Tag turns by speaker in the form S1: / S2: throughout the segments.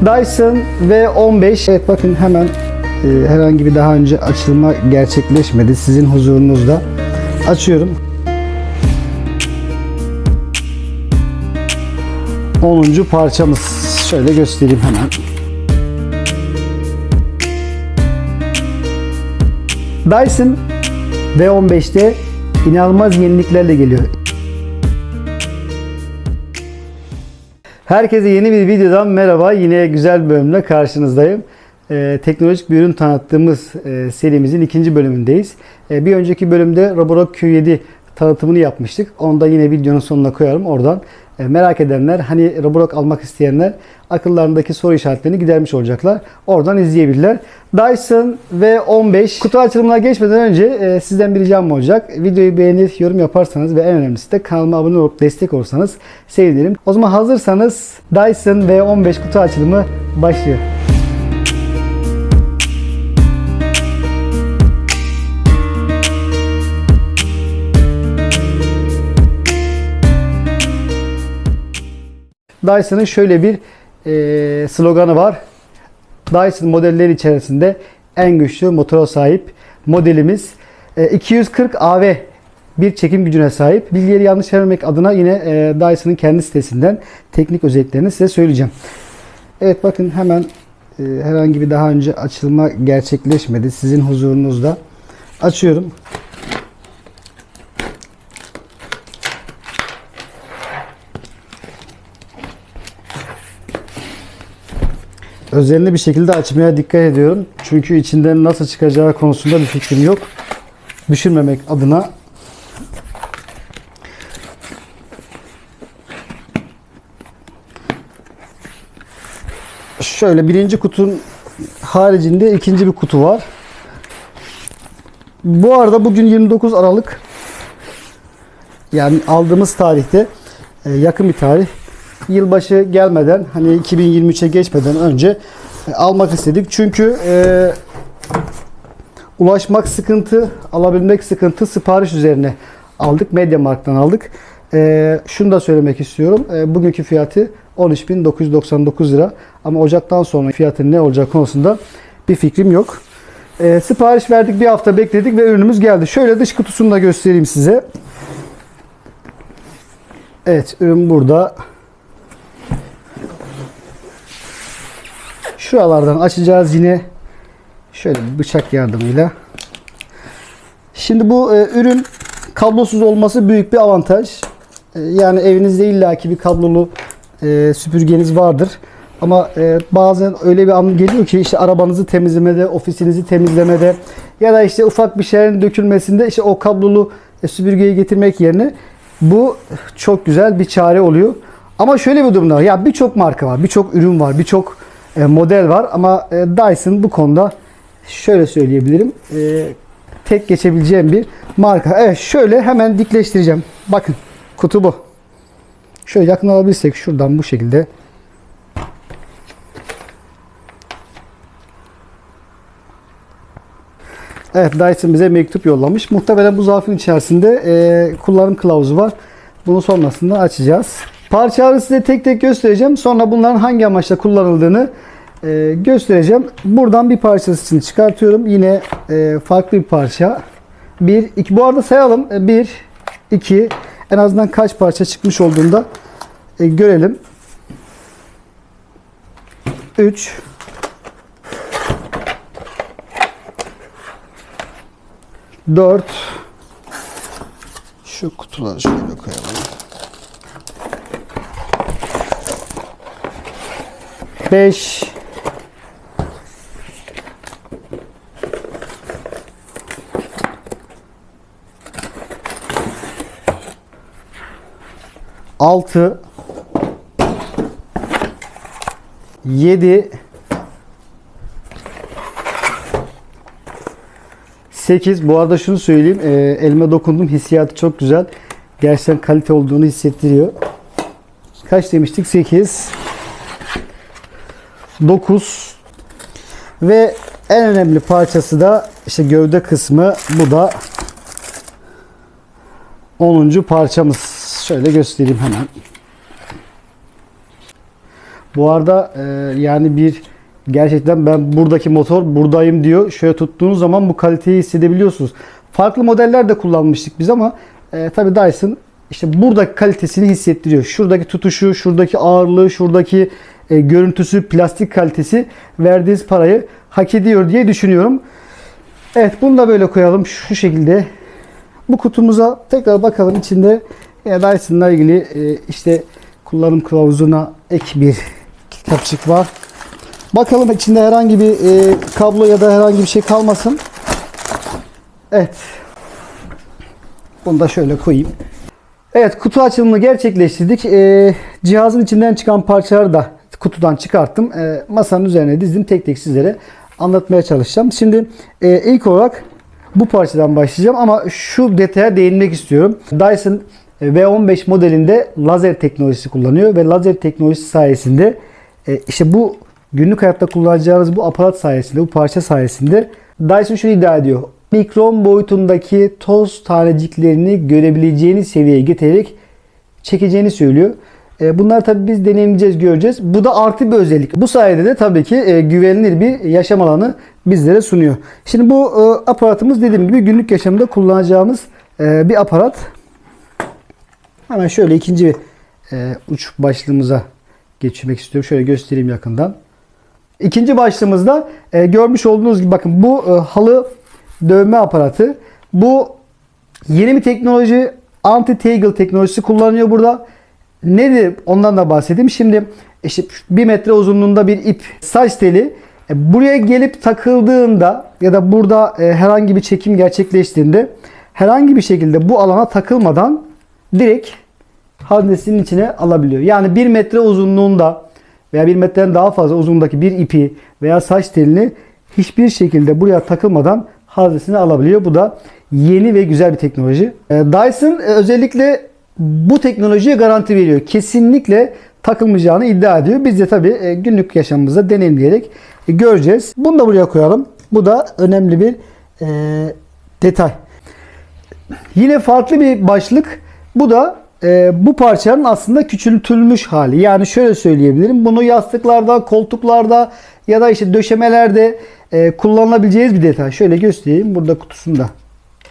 S1: Dyson V15. Evet bakın hemen e, herhangi bir daha önce açılma gerçekleşmedi. Sizin huzurunuzda açıyorum. 10. parçamız. Şöyle göstereyim hemen. Dyson V15'te inanılmaz yeniliklerle geliyor. Herkese yeni bir videodan merhaba. Yine güzel bir bölümle karşınızdayım. Ee, teknolojik bir ürün tanıttığımız e, serimizin ikinci bölümündeyiz. Ee, bir önceki bölümde Roborock Q7 tanıtımını yapmıştık. Onu da yine videonun sonuna koyarım. Oradan e, merak edenler, hani Roborock almak isteyenler akıllarındaki soru işaretlerini gidermiş olacaklar. Oradan izleyebilirler. Dyson V15 kutu açılımına geçmeden önce e, sizden bir ricam olacak. Videoyu beğenir, yorum yaparsanız ve en önemlisi de kanalıma abone olup destek olursanız sevinirim. O zaman hazırsanız Dyson V15 kutu açılımı başlıyor. Dyson'ın şöyle bir e, sloganı var. Dyson modelleri içerisinde en güçlü motora sahip modelimiz. E, 240 AV bir çekim gücüne sahip. Bilgileri yanlış vermemek adına yine e, Dyson'ın kendi sitesinden teknik özelliklerini size söyleyeceğim. Evet bakın hemen e, herhangi bir daha önce açılma gerçekleşmedi. Sizin huzurunuzda açıyorum. Özenli bir şekilde açmaya dikkat ediyorum. Çünkü içinden nasıl çıkacağı konusunda bir fikrim yok. Düşürmemek adına. Şöyle birinci kutunun haricinde ikinci bir kutu var. Bu arada bugün 29 Aralık. Yani aldığımız tarihte e, yakın bir tarih yılbaşı gelmeden hani 2023'e geçmeden önce e, almak istedik. Çünkü e, ulaşmak sıkıntı, alabilmek sıkıntı sipariş üzerine aldık. Mediamarkt'tan aldık. E, şunu da söylemek istiyorum. E, bugünkü fiyatı 13.999 lira. Ama Ocak'tan sonra fiyatın ne olacak konusunda bir fikrim yok. E, sipariş verdik bir hafta bekledik ve ürünümüz geldi. Şöyle dış kutusunu da göstereyim size. Evet ürün burada. Şuralardan açacağız yine. Şöyle bıçak yardımıyla. Şimdi bu e, ürün kablosuz olması büyük bir avantaj. E, yani evinizde illaki bir kablolu e, süpürgeniz vardır. Ama e, bazen öyle bir an geliyor ki işte arabanızı temizlemede, ofisinizi temizlemede ya da işte ufak bir şeylerin dökülmesinde işte o kablolu e, süpürgeyi getirmek yerine bu çok güzel bir çare oluyor. Ama şöyle bir durumda var. Ya birçok marka var, birçok ürün var, birçok model var ama e, Dyson bu konuda şöyle söyleyebilirim. E, tek geçebileceğim bir marka. Evet şöyle hemen dikleştireceğim. Bakın kutu bu. Şöyle yakın alabilirsek şuradan bu şekilde Evet Dyson bize mektup yollamış. Muhtemelen bu zarfın içerisinde e, kullanım kılavuzu var. Bunu sonrasında açacağız. Parçaları size tek tek göstereceğim. Sonra bunların hangi amaçla kullanıldığını e, göstereceğim. Buradan bir parçasını çıkartıyorum. Yine e, farklı bir parça. 1, 2. Bu arada sayalım. 1, 2. En azından kaç parça çıkmış olduğunda e, görelim. 3, Dört. Şu kutuları şöyle koyalım. Beş. Altı. Yedi. 8. Bu arada şunu söyleyeyim. E, elime dokundum. Hissiyatı çok güzel. Gerçekten kalite olduğunu hissettiriyor. Kaç demiştik? 8. 9. Ve en önemli parçası da işte gövde kısmı. Bu da 10. parçamız. Şöyle göstereyim hemen. Bu arada e, yani bir gerçekten ben buradaki motor buradayım diyor. Şöyle tuttuğunuz zaman bu kaliteyi hissedebiliyorsunuz. Farklı modeller de kullanmıştık biz ama e, tabii Dyson işte buradaki kalitesini hissettiriyor. Şuradaki tutuşu, şuradaki ağırlığı, şuradaki e, görüntüsü, plastik kalitesi verdiğiniz parayı hak ediyor diye düşünüyorum. Evet bunu da böyle koyalım şu şekilde. Bu kutumuza tekrar bakalım içinde yine Dyson'la ilgili e, işte kullanım kılavuzuna ek bir kitapçık var. Bakalım içinde herhangi bir e, kablo ya da herhangi bir şey kalmasın. Evet. Bunu da şöyle koyayım. Evet kutu açılımını gerçekleştirdik. E, cihazın içinden çıkan parçaları da kutudan çıkarttım. E, masanın üzerine dizdim. Tek tek sizlere anlatmaya çalışacağım. Şimdi e, ilk olarak bu parçadan başlayacağım ama şu detaya değinmek istiyorum. Dyson e, V15 modelinde lazer teknolojisi kullanıyor ve lazer teknolojisi sayesinde e, işte bu günlük hayatta kullanacağınız bu aparat sayesinde, bu parça sayesinde Dyson şunu iddia ediyor. Mikron boyutundaki toz taneciklerini görebileceğiniz seviyeye getirerek çekeceğini söylüyor. E, Bunlar tabii biz deneyimleyeceğiz, göreceğiz. Bu da artı bir özellik. Bu sayede de tabii ki e, güvenilir bir yaşam alanı bizlere sunuyor. Şimdi bu e, aparatımız dediğim gibi günlük yaşamda kullanacağımız bir aparat. Hemen şöyle ikinci e, uç başlığımıza geçmek istiyorum. Şöyle göstereyim yakından. İkinci başlığımızda görmüş olduğunuz gibi bakın bu halı dövme aparatı. Bu yeni bir teknoloji anti-tangle teknolojisi kullanılıyor burada. Nedir? Ondan da bahsedeyim. Şimdi işte 1 metre uzunluğunda bir ip saç teli e, buraya gelip takıldığında ya da burada e, herhangi bir çekim gerçekleştiğinde herhangi bir şekilde bu alana takılmadan direkt haznesinin içine alabiliyor. Yani 1 metre uzunluğunda veya 1 metreden daha fazla uzunluğundaki bir ipi veya saç telini hiçbir şekilde buraya takılmadan haznesine alabiliyor. Bu da yeni ve güzel bir teknoloji. E, Dyson e, özellikle bu teknolojiye garanti veriyor. Kesinlikle takılmayacağını iddia ediyor. Biz de tabii e, günlük yaşamımızda deneyimleyerek e, göreceğiz. Bunu da buraya koyalım. Bu da önemli bir e, detay. Yine farklı bir başlık. Bu da e, bu parçanın aslında küçültülmüş hali. Yani şöyle söyleyebilirim. Bunu yastıklarda, koltuklarda ya da işte döşemelerde e, kullanılabileceğiniz bir detay. Şöyle göstereyim. Burada kutusunu da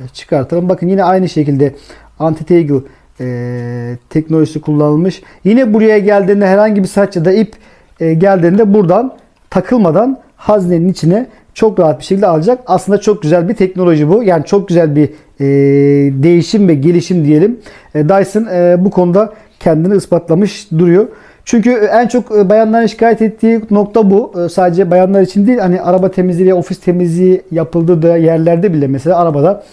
S1: e, çıkartalım. Bakın yine aynı şekilde anti-tangle e, teknolojisi kullanılmış. Yine buraya geldiğinde herhangi bir saç ya da ip e, geldiğinde buradan takılmadan haznenin içine çok rahat bir şekilde alacak. Aslında çok güzel bir teknoloji bu. Yani çok güzel bir e, değişim ve gelişim diyelim. E, Dyson e, bu konuda kendini ispatlamış duruyor. Çünkü en çok e, bayanların şikayet ettiği nokta bu. E, Sadece bayanlar için değil hani araba temizliği, ofis temizliği yapıldığı da yerlerde bile mesela arabada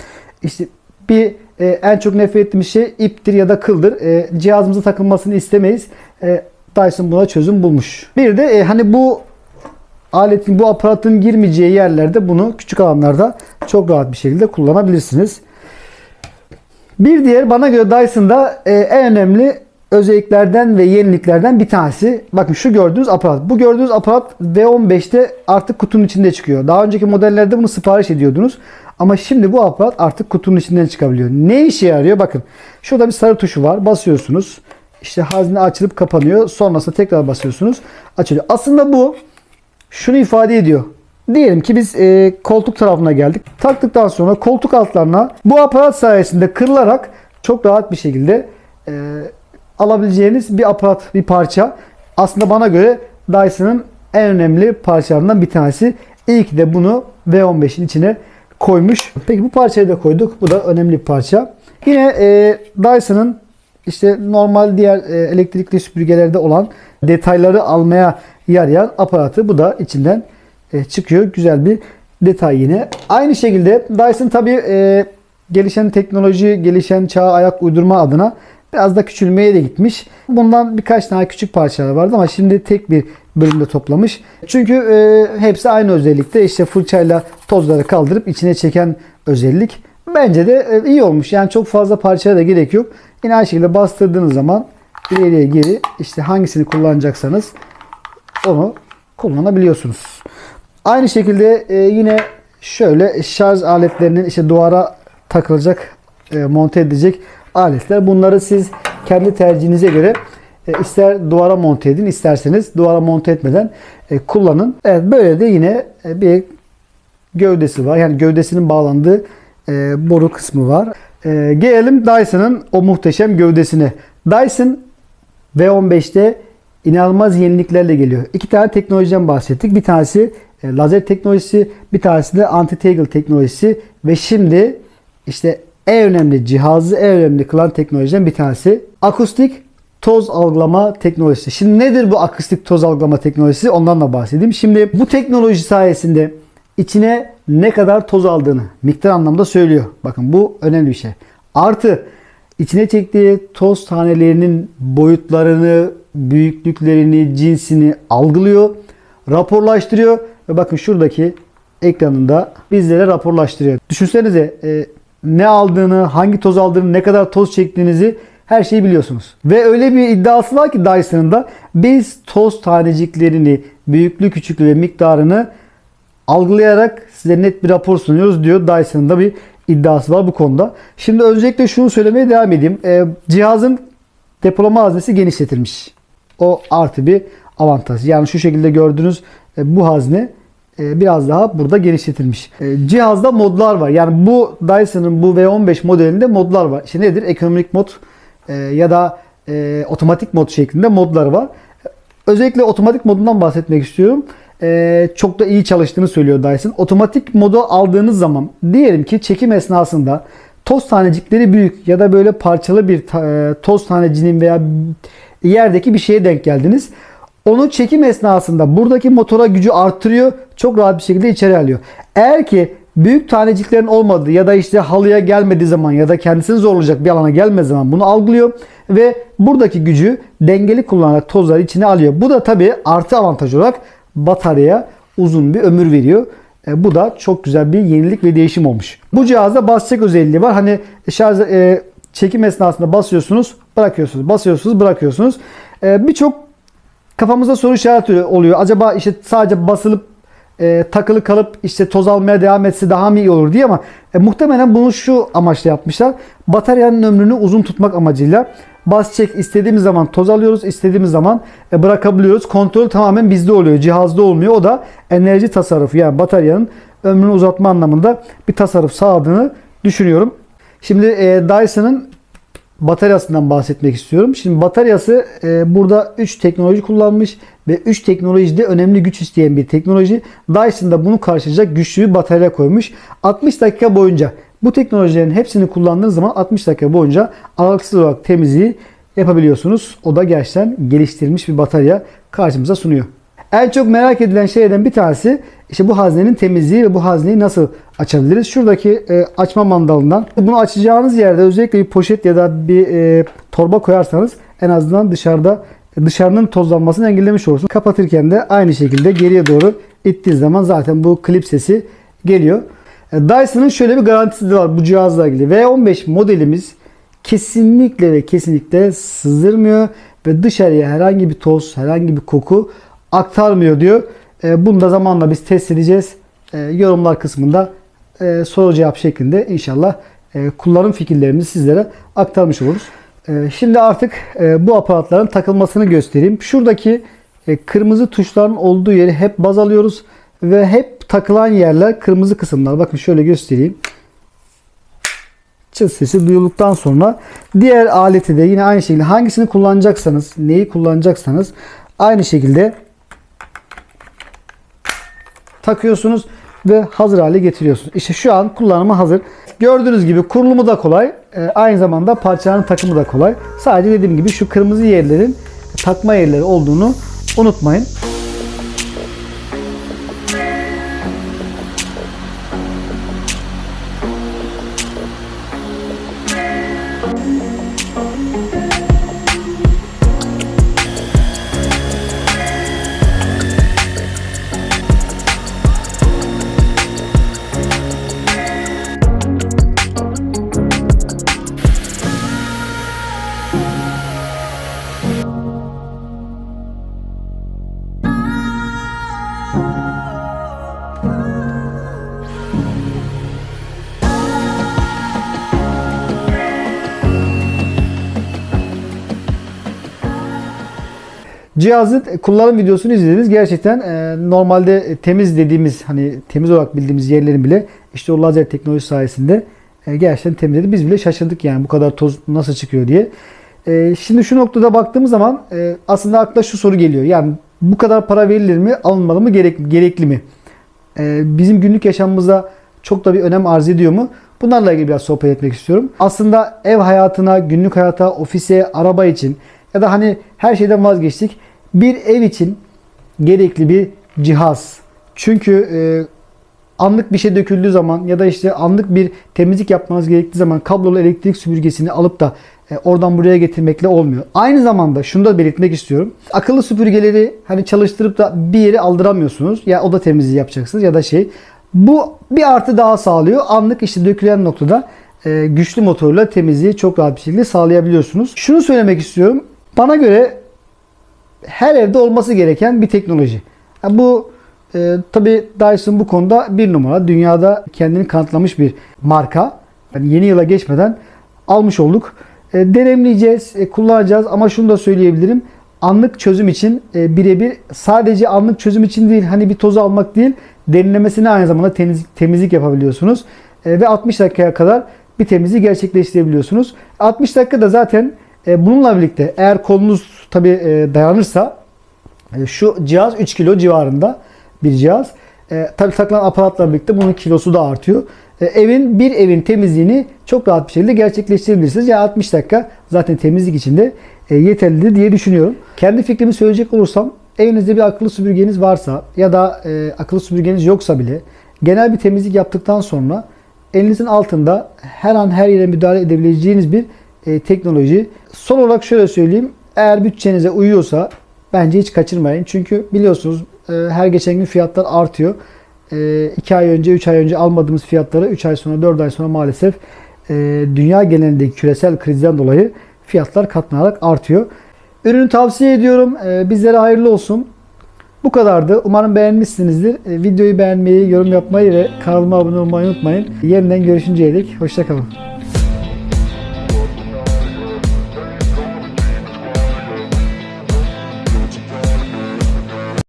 S1: işte bir e, en çok nefret ettiğimiz şey iptir ya da kıldır. E, cihazımıza takılmasını istemeyiz. E, Dyson buna çözüm bulmuş. Bir de e, hani bu aletin, bu aparatın girmeyeceği yerlerde bunu küçük alanlarda çok rahat bir şekilde kullanabilirsiniz. Bir diğer bana göre Dyson'da e, en önemli özelliklerden ve yeniliklerden bir tanesi. Bakın şu gördüğünüz aparat. Bu gördüğünüz aparat V15'te artık kutunun içinde çıkıyor. Daha önceki modellerde bunu sipariş ediyordunuz. Ama şimdi bu aparat artık kutunun içinden çıkabiliyor. Ne işe yarıyor? Bakın şurada bir sarı tuşu var. Basıyorsunuz. İşte hazne açılıp kapanıyor. Sonrasında tekrar basıyorsunuz. Açılıyor. Aslında bu şunu ifade ediyor. Diyelim ki biz e, koltuk tarafına geldik. Taktıktan sonra koltuk altlarına bu aparat sayesinde kırılarak çok rahat bir şekilde e, alabileceğiniz bir aparat, bir parça. Aslında bana göre Dyson'ın en önemli parçalarından bir tanesi. İyi ki de bunu V15'in içine koymuş. Peki bu parçayı da koyduk. Bu da önemli bir parça. Yine e, Dyson'ın işte normal diğer e, elektrikli süpürgelerde olan detayları almaya yarayan aparatı. Bu da içinden e, çıkıyor. Güzel bir detay yine. Aynı şekilde Dyson tabii e, gelişen teknoloji, gelişen çağa ayak uydurma adına biraz da küçülmeye de gitmiş. Bundan birkaç tane küçük parçalar vardı ama şimdi tek bir bölümde toplamış. Çünkü e, hepsi aynı özellikte. İşte fırçayla tozları kaldırıp içine çeken özellik. Bence de e, iyi olmuş. Yani çok fazla parçaya da gerek yok. Yine aynı şekilde bastırdığınız zaman ileriye geri işte hangisini kullanacaksanız onu kullanabiliyorsunuz. Aynı şekilde e, yine şöyle şarj aletlerinin işte duvara takılacak, e, monte edecek aletler. Bunları siz kendi tercihinize göre E, ister duvara monte edin, isterseniz duvara monte etmeden e, kullanın. Evet böyle de yine e, bir gövdesi var. Yani gövdesinin bağlandığı e, boru kısmı var. E, gelelim Dyson'ın o muhteşem gövdesine. Dyson V15'te inanılmaz yeniliklerle geliyor. İki tane teknolojiden bahsettik. Bir tanesi e, lazer teknolojisi, bir tanesi de anti-tangle teknolojisi ve şimdi işte en önemli cihazı en önemli kılan teknolojiden bir tanesi akustik toz algılama teknolojisi. Şimdi nedir bu akustik toz algılama teknolojisi? Ondan da bahsedeyim. Şimdi bu teknoloji sayesinde içine ne kadar toz aldığını miktar anlamda söylüyor. Bakın bu önemli bir şey. Artı içine çektiği toz tanelerinin boyutlarını, büyüklüklerini, cinsini algılıyor, raporlaştırıyor ve bakın şuradaki ekranında bizlere raporlaştırıyor. Düşünsenize e, ne aldığını, hangi toz aldığını, ne kadar toz çektiğinizi her şeyi biliyorsunuz. Ve öyle bir iddiası var ki Dyson'ın da biz toz taneciklerini, büyüklüğü, küçüklüğü ve miktarını algılayarak size net bir rapor sunuyoruz diyor. Dyson'ın da bir iddiası var bu konuda. Şimdi öncelikle şunu söylemeye devam edeyim. E, cihazın depolama haznesi genişletilmiş. O artı bir avantaj. Yani şu şekilde gördüğünüz e, bu hazne e, biraz daha burada genişletilmiş. E, cihazda modlar var. Yani bu Dyson'ın bu V15 modelinde modlar var. İşte nedir? Ekonomik mod e, ya da e, otomatik mod şeklinde modlar var. Özellikle otomatik modundan bahsetmek istiyorum. E, çok da iyi çalıştığını söylüyor Dyson. Otomatik modu aldığınız zaman diyelim ki çekim esnasında toz tanecikleri büyük ya da böyle parçalı bir e, toz tanecinin veya yerdeki bir şeye denk geldiniz. Onu çekim esnasında buradaki motora gücü arttırıyor. Çok rahat bir şekilde içeri alıyor. Eğer ki büyük taneciklerin olmadığı ya da işte halıya gelmediği zaman ya da kendisini zorlayacak bir alana gelmediği zaman bunu algılıyor ve buradaki gücü dengeli kullanarak tozları içine alıyor. Bu da tabii artı avantaj olarak bataryaya uzun bir ömür veriyor. E, bu da çok güzel bir yenilik ve değişim olmuş. Bu cihazda bas çek özelliği var. Hani şarj e, çekim esnasında basıyorsunuz, bırakıyorsunuz, basıyorsunuz, bırakıyorsunuz. E, Birçok kafamızda soru işareti oluyor. Acaba işte sadece basılıp e, takılı kalıp işte toz almaya devam etse daha mı iyi olur diye ama e, muhtemelen bunu şu amaçla yapmışlar. Bataryanın ömrünü uzun tutmak amacıyla bas çek istediğimiz zaman toz alıyoruz, istediğimiz zaman e, bırakabiliyoruz. Kontrol tamamen bizde oluyor, cihazda olmuyor. O da enerji tasarrufu yani bataryanın ömrünü uzatma anlamında bir tasarruf sağladığını düşünüyorum. Şimdi e, Dyson'ın bataryasından bahsetmek istiyorum. Şimdi bataryası e, burada 3 teknoloji kullanmış ve 3 teknolojide önemli güç isteyen bir teknoloji. Dyson da bunu karşılayacak güçlü bir batarya koymuş. 60 dakika boyunca bu teknolojilerin hepsini kullandığınız zaman 60 dakika boyunca aralıksız olarak temizliği yapabiliyorsunuz. O da gerçekten geliştirilmiş bir batarya karşımıza sunuyor. En çok merak edilen şeylerden bir tanesi işte bu haznenin temizliği ve bu hazneyi nasıl açabiliriz? Şuradaki e, açma mandalından bunu açacağınız yerde özellikle bir poşet ya da bir e, torba koyarsanız en azından dışarıda dışarının tozlanmasını engellemiş olursun. Kapatırken de aynı şekilde geriye doğru ittiği zaman zaten bu klip sesi geliyor. E, Dyson'ın şöyle bir garantisi de var bu cihazla ilgili. V15 modelimiz kesinlikle ve kesinlikle sızdırmıyor ve dışarıya herhangi bir toz, herhangi bir koku aktarmıyor diyor. E, bunu da zamanla biz test edeceğiz. E, yorumlar kısmında e, soru cevap şeklinde inşallah e, kullanım fikirlerimizi sizlere aktarmış oluruz. E, şimdi artık e, bu aparatların takılmasını göstereyim. Şuradaki e, kırmızı tuşların olduğu yeri hep baz alıyoruz ve hep takılan yerler kırmızı kısımlar. Bakın şöyle göstereyim. Çıt sesi duyulduktan sonra diğer aleti de yine aynı şekilde hangisini kullanacaksanız, neyi kullanacaksanız aynı şekilde takıyorsunuz ve hazır hale getiriyorsunuz. İşte şu an kullanıma hazır. Gördüğünüz gibi kurulumu da kolay. e, Aynı zamanda parçaların takımı da kolay. Sadece dediğim gibi şu kırmızı yerlerin takma yerleri olduğunu unutmayın. Cihazın kullanım videosunu izlediniz. Gerçekten e, normalde temiz dediğimiz hani temiz olarak bildiğimiz yerlerin bile işte o lazer teknolojisi sayesinde e, gerçekten temizledi. Biz bile şaşırdık yani bu kadar toz nasıl çıkıyor diye. E, şimdi şu noktada baktığımız zaman e, aslında akla şu soru geliyor. Yani bu kadar para verilir mi? Alınmalı mı? Gerek, gerekli mi? E, bizim günlük yaşamımıza çok da bir önem arz ediyor mu? Bunlarla ilgili biraz sohbet etmek istiyorum. Aslında ev hayatına, günlük hayata, ofise, araba için ya da hani her şeyden vazgeçtik. Bir ev için gerekli bir cihaz. Çünkü e, anlık bir şey döküldüğü zaman ya da işte anlık bir temizlik yapmanız gerektiği zaman kablolu elektrik süpürgesini alıp da e, oradan buraya getirmekle olmuyor. Aynı zamanda şunu da belirtmek istiyorum. Akıllı süpürgeleri hani çalıştırıp da bir yere aldıramıyorsunuz. Ya oda temizliği yapacaksınız ya da şey. Bu bir artı daha sağlıyor. Anlık işte dökülen noktada e, güçlü motorla temizliği çok rahat bir şekilde sağlayabiliyorsunuz. Şunu söylemek istiyorum. Bana göre her evde olması gereken bir teknoloji. Ha, bu e, tabi Dyson bu konuda bir numara. Dünyada kendini kanıtlamış bir marka. Yani yeni yıla geçmeden almış olduk. E, denemleyeceğiz, e, kullanacağız ama şunu da söyleyebilirim. Anlık çözüm için e, birebir sadece anlık çözüm için değil hani bir tozu almak değil derinlemesine aynı zamanda temizlik, temizlik yapabiliyorsunuz. E, ve 60 dakikaya kadar bir temizliği gerçekleştirebiliyorsunuz. 60 dakikada zaten e, bununla birlikte eğer kolunuz tabi dayanırsa e, şu cihaz 3 kilo civarında bir cihaz. E, tabi takılan aparatla birlikte bunun kilosu da artıyor. E, evin bir evin temizliğini çok rahat bir şekilde gerçekleştirebilirsiniz. Yani 60 dakika zaten temizlik içinde e, yeterlidir diye düşünüyorum. Kendi fikrimi söyleyecek olursam evinizde bir akıllı süpürgeniz varsa ya da e, akıllı süpürgeniz yoksa bile genel bir temizlik yaptıktan sonra elinizin altında her an her yere müdahale edebileceğiniz bir e, teknoloji. Son olarak şöyle söyleyeyim. Eğer bütçenize uyuyorsa bence hiç kaçırmayın. Çünkü biliyorsunuz e, her geçen gün fiyatlar artıyor. 2 ay önce, 3 ay önce almadığımız fiyatları 3 ay sonra, 4 ay sonra maalesef e, dünya genelindeki küresel krizden dolayı fiyatlar katlanarak artıyor. Ürünü tavsiye ediyorum. E, bizlere hayırlı olsun. Bu kadardı. Umarım beğenmişsinizdir. Videoyu beğenmeyi, yorum yapmayı ve kanalıma abone olmayı unutmayın. Yeniden görüşünceye dek hoşçakalın.